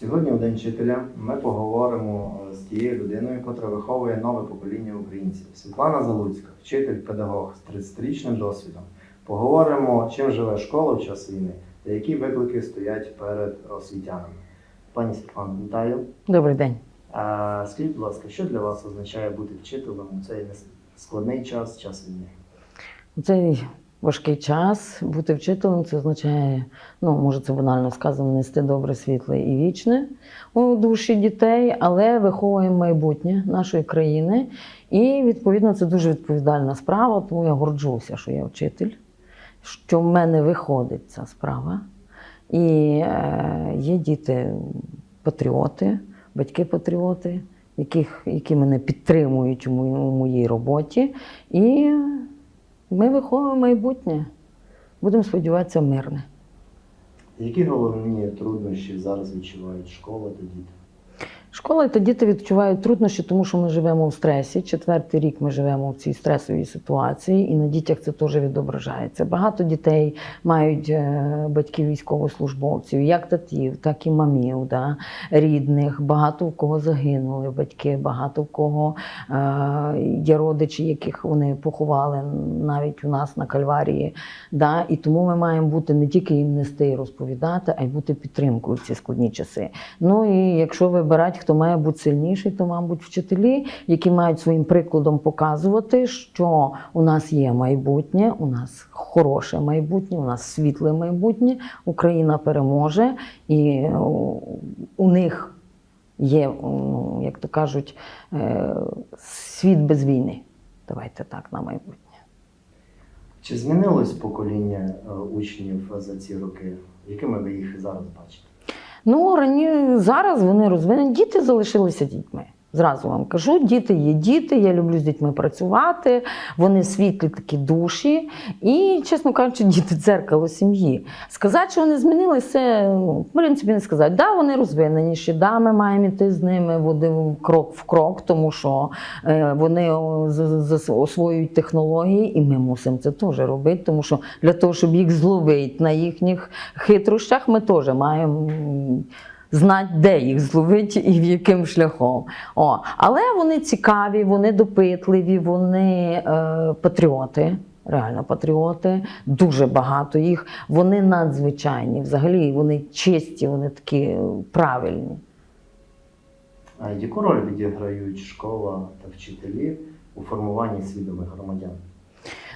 Сьогодні, у День вчителя, ми поговоримо з тією людиною, яка виховує нове покоління українців. Світлана Залуцька, вчитель, педагог з 30-річним досвідом. Поговоримо, чим живе школа в час війни та які виклики стоять перед освітянами. Пані Світлано, вітаю. Добрий день. Скажіть, будь ласка, що для вас означає бути вчителем у цей складний час, час війни? У цей важкий час бути вчителем це означає, ну може це банально сказано, нести добре, світле і вічне у душі дітей, але виховуємо майбутнє нашої країни. І відповідно це дуже відповідальна справа, тому я горджуся, що я вчитель, що в мене виходить ця справа. І е, є діти патріоти, батьки-патріоти, яких, які мене підтримують у моїй, роботі. І ми виховуємо майбутнє. Будемо сподіватися, мирне. Які головні труднощі зараз відчувають школа та діти? Школа та діти відчувають труднощі, тому що ми живемо в стресі. Четвертий рік ми живемо в цій стресовій ситуації, і на дітях це теж відображається. Багато дітей мають е, батьків військовослужбовців, як татів, так і мамів, да, рідних. Багато в кого загинули батьки, багато в кого е, є родичі, яких вони поховали навіть у нас на Кальварії. Да, і тому ми маємо бути не тільки їм нести і розповідати, а й бути підтримкою в ці складні часи. Ну і якщо вибирати, хто має бути сильніший, то, мабуть, вчителі, які мають своїм прикладом показувати, що у нас є майбутнє, у нас хороше майбутнє, у нас світле майбутнє, Україна переможе, і у них є, як то кажуть, е, світ без війни. Давайте так на майбутнє. Чи змінилось покоління е, учнів за ці роки? Якими ви їх зараз бачите? Ну, рані зараз вони розвинені. Діти залишилися дітьми. Зразу вам кажу, діти є діти, я люблю з дітьми працювати, вони світлі такі душі. І, чесно кажучи, діти дзеркало сім'ї. Сказати, що вони змінилися, ну, в принципі, не сказати. Да, вони розвиненіші, да, ми маємо йти з ними в один крок в крок, тому що е, вони освоюють технології, і ми мусимо це теж робити, тому що для того, щоб їх зловити на їхніх хитрощах, ми теж маємо. Знати, де їх зловити і в яким шляхом. О, але вони цікаві, вони допитливі, вони е, патріоти. Реально патріоти, дуже багато їх. Вони надзвичайні. Взагалі вони чисті, вони такі правильні. А яку роль відіграють школа та вчителі у формуванні свідомих громадян?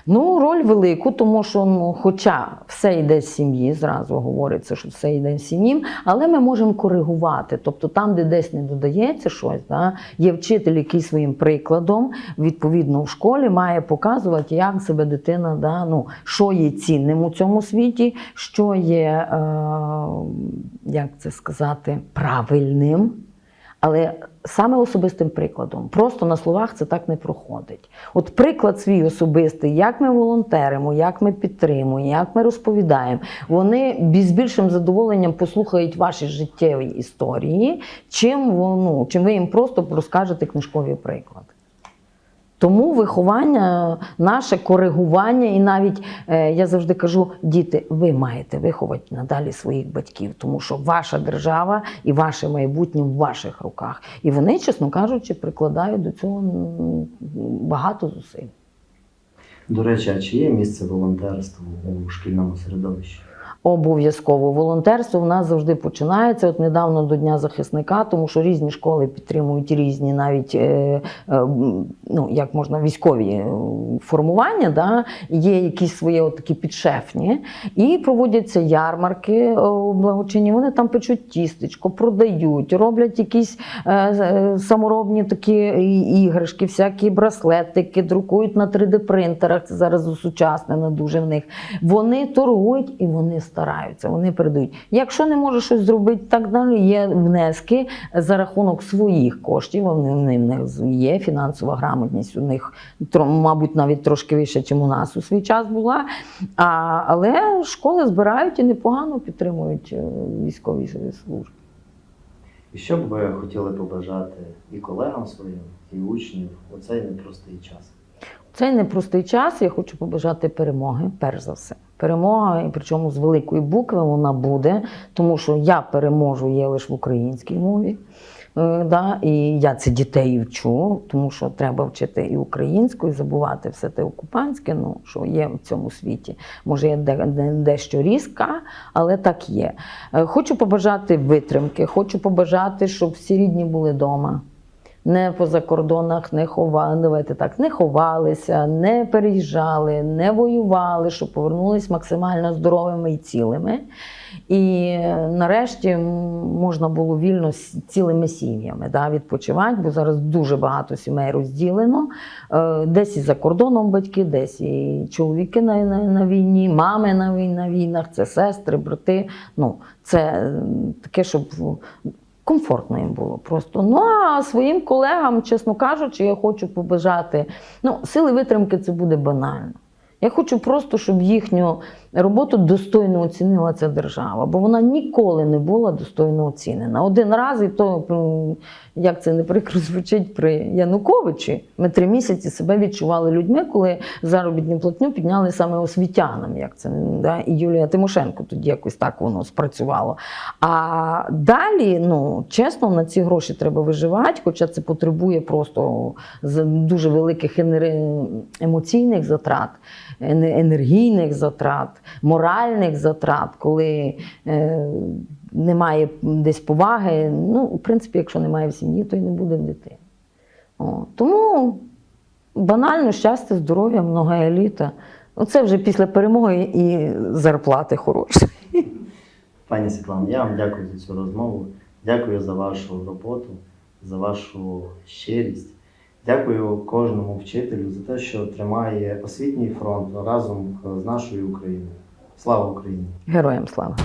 Ну, роль велику, тому що ну, хоча все йде з сім'ї, зразу говориться, що все йде з сім'ї, але ми можемо коригувати. Тобто там, де десь не додається щось, да, є вчитель, який своїм прикладом, відповідно, в школі має показувати, як себе дитина, да, ну, що є цінним у цьому світі, що є, е, як це сказати, правильним. Але саме особистим прикладом. Просто на словах це так не проходить. От приклад свій особистий, як ми волонтеримо, як ми підтримуємо, як ми розповідаємо, вони з більшим задоволенням послухають ваші життєві історії, чим, ну, чим ви їм просто розкажете книжкові приклади. Тому виховання, наше коригування, і навіть е, я завжди кажу: діти, ви маєте виховати надалі своїх батьків, тому що ваша держава і ваше майбутнє в ваших руках. І вони, чесно кажучи, прикладають до цього багато зусиль. До речі, а чи є місце волонтерству у шкільному середовищі? Обов'язково волонтерство в нас завжди починається. От недавно до Дня захисника, тому що різні школи підтримують різні, навіть е, е, ну як можна військові е, формування, да? є якісь свої такі підшефні, і проводяться ярмарки е, благочинні. Вони там печуть тістечко, продають, роблять якісь е, е, саморобні такі іграшки, всякі браслетики, друкують на 3D-принтерах. Це зараз усучаснено дуже в них. Вони торгують і вони стараються, вони передають. Якщо не може щось зробити, так далі є внески за рахунок своїх коштів. Вони в них є фінансова грамотність. У них мабуть навіть трошки вища, ніж у нас у свій час була. А, але школи збирають і непогано підтримують е, військові служби. І що б ви хотіли побажати і колегам своїм, і учнів у цей непростий час? Цей непростий час я хочу побажати перемоги, перш за все. Перемога, і причому з великої букви вона буде, тому що я переможу є лише в українській мові. Е, Да, і я це дітей вчу, тому що треба вчити і українську, і забувати все те окупантське, ну що є в цьому світі. Може, я де, де, дещо різка, але так є. Е, Хочу побажати витримки, хочу побажати, щоб всі рідні були вдома. Не по закордонах не ховали, давайте так, не ховалися, не переїжджали, не воювали, щоб повернулись максимально здоровими і цілими. І нарешті можна було вільно з цілими сім'ями да, відпочивати, бо зараз дуже багато сімей розділено. Е, Десь і за кордоном батьки, десь і чоловіки на, на, на війні, мами на, на війнах, це сестри, брати. Ну, це таке, щоб комфортно їм було просто. Ну а своїм колегам, чесно кажучи, я хочу побажати. Ну, сили витримки це буде банально. Я хочу просто, щоб їхню роботу достойно оцінила ця держава, бо вона ніколи не була достойно оцінена. Один раз, і то як це не прикро звучить при Януковичі, ми три місяці себе відчували людьми, коли заробітну платню підняли саме освітянам, як це да? і Юлія Тимошенко тоді якось так воно спрацювало. А далі, ну чесно, на ці гроші треба виживати, хоча це потребує просто дуже великих емоційних затрат, енергійних затрат, моральних затрат, коли е, немає десь поваги. Ну, в принципі, якщо немає в сім'ї, то й не буде дитини. О, тому банально щастя, здоров'я, много еліта. Оце вже після перемоги і зарплати хороші. Пані Світлано, я вам дякую за цю розмову. Дякую за вашу роботу, за вашу щирість. Дякую кожному вчителю за те, що тримає освітній фронт разом з нашою Україною. Слава Україні! Героям слава!